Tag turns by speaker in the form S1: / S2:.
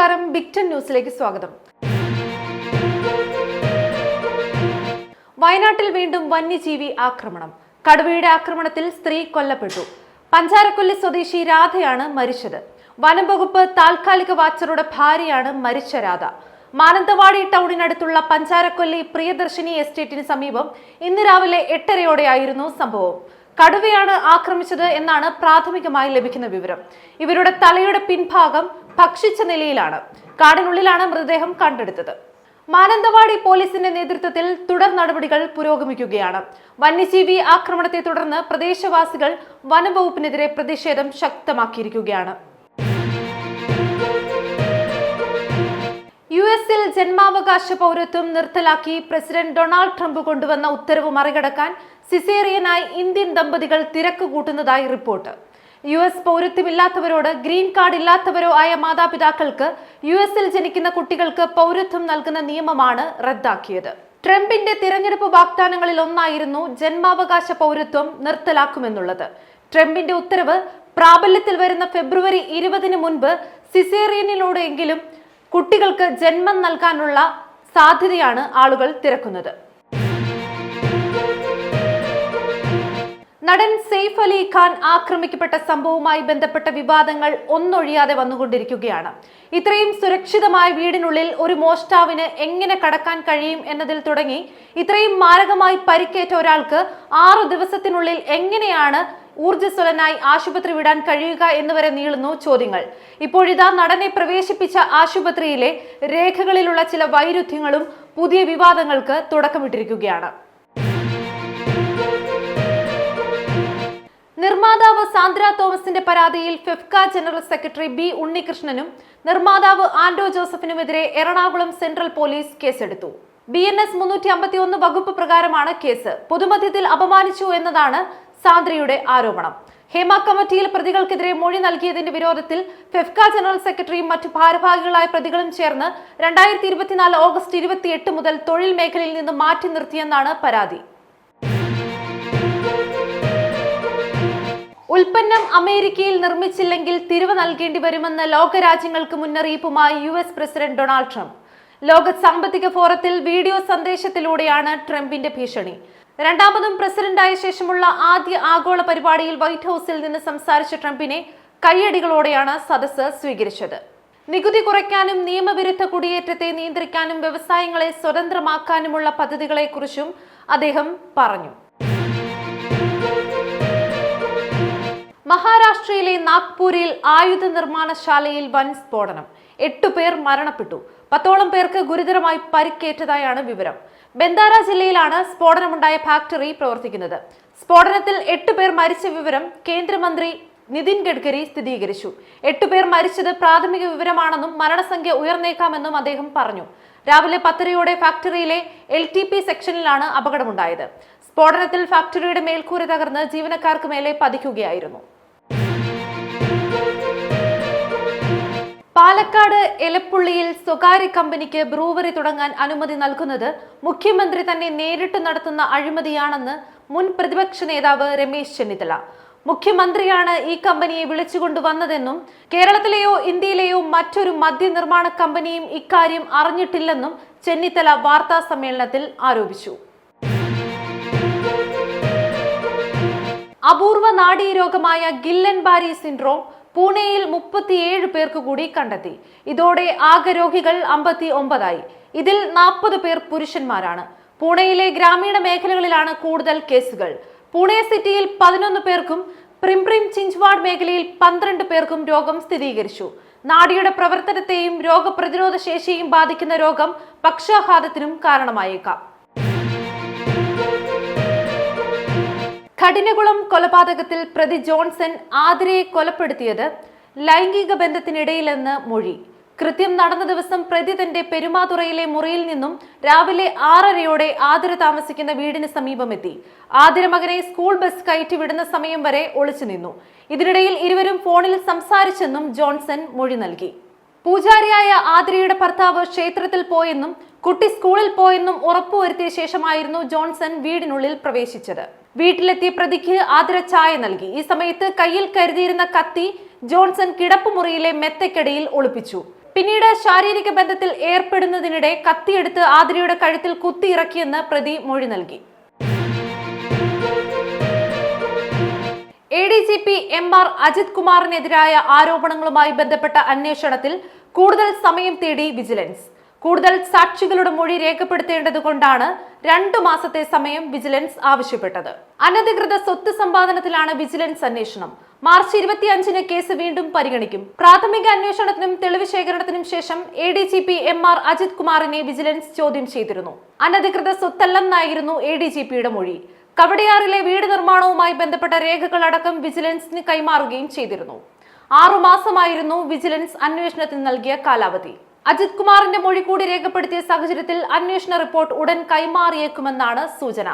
S1: നമസ്കാരം big ten ന്യൂസിലേക്ക് സ്വാഗതം വയനാട്ടിൽ വീണ്ടും വന്യജീവി ആക്രമണം കടുവയുടെ ആക്രമണത്തിൽ സ്ത്രീ കൊല്ലപ്പെട്ടു പഞ്ചാരക്കൊല്ലി സ്വദേശി രാധയാണ് മരിച്ചത് വനം വകുപ്പ് താൽക്കാലിക വാച്ചറുടെ ഭാര്യയാണ് മരിച്ച രാധ മാനന്തവാടി ടൗണിനടുത്തുള്ള പഞ്ചാരക്കൊല്ലി പ്രിയദർശിനി എസ്റ്റേറ്റിന് സമീപം ഇന്ന് രാവിലെ എട്ടരയോടെയായിരുന്നു സംഭവം കടുവയാണ് ആക്രമിച്ചത് എന്നാണ് പ്രാഥമികമായി ലഭിക്കുന്ന വിവരം ഇവരുടെ തലയുടെ പിൻഭാഗം ഭക്ഷിച്ച നിലയിലാണ് കാടിനുള്ളിലാണ് മൃതദേഹം കണ്ടെടുത്തത് മാനന്തവാടി പോലീസിന്റെ നേതൃത്വത്തിൽ തുടർ നടപടികൾ പുരോഗമിക്കുകയാണ് വന്യജീവി ആക്രമണത്തെ തുടർന്ന് പ്രദേശവാസികൾ വനംവകുപ്പിനെതിരെ പ്രതിഷേധം ശക്തമാക്കിയിരിക്കുകയാണ് യു എസിൽ ജന്മാവകാശ പൗരത്വം നിർത്തലാക്കി പ്രസിഡന്റ് ഡൊണാൾഡ് ട്രംപ് കൊണ്ടുവന്ന ഉത്തരവ് മറികടക്കാൻ സിസേറിയനായി ഇന്ത്യൻ ദമ്പതികൾ തിരക്ക് കൂട്ടുന്നതായി റിപ്പോർട്ട് യു എസ് പൗരത്വമില്ലാത്തവരോട് ഗ്രീൻ കാർഡ് ഇല്ലാത്തവരോ ആയ മാതാപിതാക്കൾക്ക് യു എസിൽ ജനിക്കുന്ന കുട്ടികൾക്ക് പൗരത്വം നൽകുന്ന നിയമമാണ് റദ്ദാക്കിയത് ട്രംപിന്റെ തിരഞ്ഞെടുപ്പ് വാഗ്ദാനങ്ങളിൽ ഒന്നായിരുന്നു ജന്മാവകാശ പൗരത്വം നിർത്തലാക്കുമെന്നുള്ളത് ട്രംപിന്റെ ഉത്തരവ് പ്രാബല്യത്തിൽ വരുന്ന ഫെബ്രുവരി ഇരുപതിന് മുൻപ് സിസേറിയനിലൂടെയെങ്കിലും കുട്ടികൾക്ക് ജന്മം നൽകാനുള്ള സാധ്യതയാണ് ആളുകൾ തിരക്കുന്നത് നടൻ സെയ്ഫ് അലി ഖാൻ ആക്രമിക്കപ്പെട്ട സംഭവവുമായി ബന്ധപ്പെട്ട വിവാദങ്ങൾ ഒന്നൊഴിയാതെ വന്നുകൊണ്ടിരിക്കുകയാണ് ഇത്രയും സുരക്ഷിതമായ വീടിനുള്ളിൽ ഒരു മോഷ്ടാവിന് എങ്ങനെ കടക്കാൻ കഴിയും എന്നതിൽ തുടങ്ങി ഇത്രയും മാരകമായി പരിക്കേറ്റ ഒരാൾക്ക് ആറു ദിവസത്തിനുള്ളിൽ എങ്ങനെയാണ് ഊർജ്ജസ്വലനായി ആശുപത്രി വിടാൻ കഴിയുക എന്നുവരെ നീളുന്നു ചോദ്യങ്ങൾ ഇപ്പോഴിതാ നടനെ പ്രവേശിപ്പിച്ച ആശുപത്രിയിലെ രേഖകളിലുള്ള ചില വൈരുദ്ധ്യങ്ങളും പുതിയ വിവാദങ്ങൾക്ക് തുടക്കമിട്ടിരിക്കുകയാണ് നിർമ്മാതാവ് സാന്ദ്ര തോമസിന്റെ പരാതിയിൽ ഫെഫ്ക ജനറൽ സെക്രട്ടറി ബി ഉണ്ണികൃഷ്ണനും നിർമ്മാതാവ് ആൻഡോ ജോസഫിനുമെതിരെ എറണാകുളം സെൻട്രൽ പോലീസ് കേസെടുത്തു ബി എൻ എസ് മുന്നൂറ്റി അമ്പത്തി ഒന്ന് വകുപ്പ് പ്രകാരമാണ് കേസ് പൊതുമധ്യത്തിൽ അപമാനിച്ചു എന്നതാണ് സാന്ദ്രയുടെ ആരോപണം ഹേമ കമ്മിറ്റിയിൽ പ്രതികൾക്കെതിരെ മൊഴി നൽകിയതിന്റെ വിരോധത്തിൽ ഫെഫ്ക ജനറൽ സെക്രട്ടറിയും മറ്റു ഭാരഭാഗികളായ പ്രതികളും ചേർന്ന് രണ്ടായിരത്തി ഇരുപത്തിനാല് ഓഗസ്റ്റ് ഇരുപത്തിയെട്ട് മുതൽ തൊഴിൽ മേഖലയിൽ നിന്ന് മാറ്റി നിർത്തിയെന്നാണ് പരാതി ഉൽപ്പന്നം അമേരിക്കയിൽ നിർമ്മിച്ചില്ലെങ്കിൽ തിരിവ് നൽകേണ്ടി വരുമെന്ന് ലോകരാജ്യങ്ങൾക്ക് മുന്നറിയിപ്പുമായി U S president Donald Trump ലോക സാമ്പത്തിക ഫോറത്തിൽ വീഡിയോ സന്ദേശത്തിലൂടെയാണ് ട്രംപിന്റെ ഭീഷണി രണ്ടാമതും പ്രസിഡന്റായ ശേഷമുള്ള ആദ്യ ആഗോള പരിപാടിയിൽ വൈറ്റ് ഹൌസിൽ നിന്ന് സംസാരിച്ച ട്രംപിനെ കയ്യടികളോടെയാണ് സദസ്സ് സ്വീകരിച്ചത് നികുതി കുറയ്ക്കാനും നിയമവിരുദ്ധ കുടിയേറ്റത്തെ നിയന്ത്രിക്കാനും വ്യവസായങ്ങളെ സ്വതന്ത്രമാക്കാനുമുള്ള പദ്ധതികളെക്കുറിച്ചും അദ്ദേഹം പറഞ്ഞു മഹാരാഷ്ട്രയിലെ നാഗ്പൂരിൽ ആയുധ നിർമ്മാണശാലയിൽ വൻ സ്ഫോടനം എട്ടു പേർ മരണപ്പെട്ടു പത്തോളം പേർക്ക് ഗുരുതരമായി പരിക്കേറ്റതായാണ് വിവരം ബന്ദാര ജില്ലയിലാണ് സ്ഫോടനമുണ്ടായ ഫാക്ടറി പ്രവർത്തിക്കുന്നത് സ്ഫോടനത്തിൽ എട്ട് പേർ മരിച്ച വിവരം കേന്ദ്രമന്ത്രി നിതിൻ ഗഡ്കരി സ്ഥിരീകരിച്ചു പേർ മരിച്ചത് പ്രാഥമിക വിവരമാണെന്നും മരണസംഖ്യ ഉയർന്നേക്കാമെന്നും അദ്ദേഹം പറഞ്ഞു രാവിലെ പത്തരയോടെ ഫാക്ടറിയിലെ എൽ ടി പി സെക്ഷനിലാണ് അപകടമുണ്ടായത് സ്ഫോടനത്തിൽ ഫാക്ടറിയുടെ മേൽക്കൂര തകർന്ന് ജീവനക്കാർക്ക് മേലെ പതിക്കുകയായിരുന്നു പാലക്കാട് എലപ്പുള്ളിയിൽ സ്വകാര്യ കമ്പനിക്ക് ബ്രൂവറി തുടങ്ങാൻ അനുമതി നൽകുന്നത് മുഖ്യമന്ത്രി തന്നെ നേരിട്ട് നടത്തുന്ന അഴിമതിയാണെന്ന് മുൻ പ്രതിപക്ഷ നേതാവ് രമേശ് ചെന്നിത്തല മുഖ്യമന്ത്രിയാണ് ഈ കമ്പനിയെ വിളിച്ചുകൊണ്ടുവന്നതെന്നും കേരളത്തിലെയോ ഇന്ത്യയിലെയോ മറ്റൊരു മദ്യനിർമ്മാണ കമ്പനിയും ഇക്കാര്യം അറിഞ്ഞിട്ടില്ലെന്നും ചെന്നിത്തല വാർത്താ സമ്മേളനത്തിൽ ആരോപിച്ചു അപൂർവ നാഡീരോഗമായ ഗില്ലൻ ബാരി സിൻഡ്രോം പൂനെയിൽ മുപ്പത്തിയേഴ് പേർക്ക് കൂടി കണ്ടെത്തി ഇതോടെ ആകെ രോഗികൾ അമ്പത്തി ഒമ്പതായി ഇതിൽ നാൽപ്പത് പേർ പുരുഷന്മാരാണ് പൂനെയിലെ ഗ്രാമീണ മേഖലകളിലാണ് കൂടുതൽ കേസുകൾ പൂനെ സിറ്റിയിൽ പതിനൊന്ന് പേർക്കും പ്രിംപ്രിം ചിഞ്ച്വാഡ് മേഖലയിൽ പന്ത്രണ്ട് പേർക്കും രോഗം സ്ഥിരീകരിച്ചു നാടിയുടെ പ്രവർത്തനത്തെയും രോഗപ്രതിരോധ ശേഷിയും ബാധിക്കുന്ന രോഗം പക്ഷാഘാതത്തിനും കാരണമായേക്കാം കഠിനകുളം കൊലപാതകത്തിൽ പ്രതി ജോൺസൺ ആതിരയെ കൊലപ്പെടുത്തിയത് ലൈംഗിക ബന്ധത്തിനിടയിലെന്ന് മൊഴി കൃത്യം നടന്ന ദിവസം പ്രതി തന്റെ പെരുമാതുറയിലെ മുറിയിൽ നിന്നും രാവിലെ ആറരയോടെ ആതിര താമസിക്കുന്ന വീടിന് സമീപമെത്തി ആതിര മകനെ സ്കൂൾ ബസ് കയറ്റി വിടുന്ന സമയം വരെ ഒളിച്ചു നിന്നു ഇതിനിടയിൽ ഇരുവരും ഫോണിൽ സംസാരിച്ചെന്നും ജോൺസൺ മൊഴി നൽകി പൂജാരിയായ ആതിരയുടെ ഭർത്താവ് ക്ഷേത്രത്തിൽ പോയെന്നും കുട്ടി സ്കൂളിൽ പോയെന്നും ഉറപ്പുവരുത്തിയ ശേഷമായിരുന്നു ജോൺസൺ വീടിനുള്ളിൽ പ്രവേശിച്ചത് വീട്ടിലെത്തിയ പ്രതിക്ക് ആദരഛായ നൽകി ഈ സമയത്ത് കയ്യിൽ കരുതിയിരുന്ന കത്തി ജോൺസൺ കിടപ്പുമുറിയിലെ മെത്തക്കിടയിൽ ഒളിപ്പിച്ചു പിന്നീട് ശാരീരിക ബന്ധത്തിൽ ഏർപ്പെടുന്നതിനിടെ കത്തിയെടുത്ത് ആതിരയുടെ കഴുത്തിൽ ഇറക്കിയെന്ന് പ്രതി മൊഴി നൽകി A D G P M R Ajith കുമാറിനെതിരായ ആരോപണങ്ങളുമായി ബന്ധപ്പെട്ട അന്വേഷണത്തിൽ കൂടുതൽ സമയം തേടി വിജിലൻസ് കൂടുതൽ സാക്ഷികളുടെ മൊഴി രേഖപ്പെടുത്തേണ്ടതുകൊണ്ടാണ് രണ്ടു മാസത്തെ സമയം വിജിലൻസ് ആവശ്യപ്പെട്ടത് അനധികൃത സ്വത്ത് സമ്പാദനത്തിലാണ് വിജിലൻസ് അന്വേഷണം മാർച്ച് അഞ്ചിന് കേസ് വീണ്ടും പരിഗണിക്കും പ്രാഥമിക അന്വേഷണത്തിനും തെളിവ് ശേഖരണത്തിനും ശേഷം A D G P M R Ajith കുമാറിനെ വിജിലൻസ് ചോദ്യം ചെയ്തിരുന്നു അനധികൃത സ്വത്തല്ലെന്നായിരുന്നു എ ഡി ജി പിയുടെ മൊഴി കവടിയാറിലെ വീട് നിർമ്മാണവുമായി ബന്ധപ്പെട്ട രേഖകൾ അടക്കം വിജിലൻസിന് കൈമാറുകയും ചെയ്തിരുന്നു ആറുമാസമായിരുന്നു വിജിലൻസ് അന്വേഷണത്തിന് നൽകിയ കാലാവധി അജിത് കുമാറിന്റെ മൊഴി കൂടി രേഖപ്പെടുത്തിയ സാഹചര്യത്തിൽ അന്വേഷണ റിപ്പോർട്ട് ഉടൻ കൈമാറിയേക്കുമെന്നാണ് സൂചന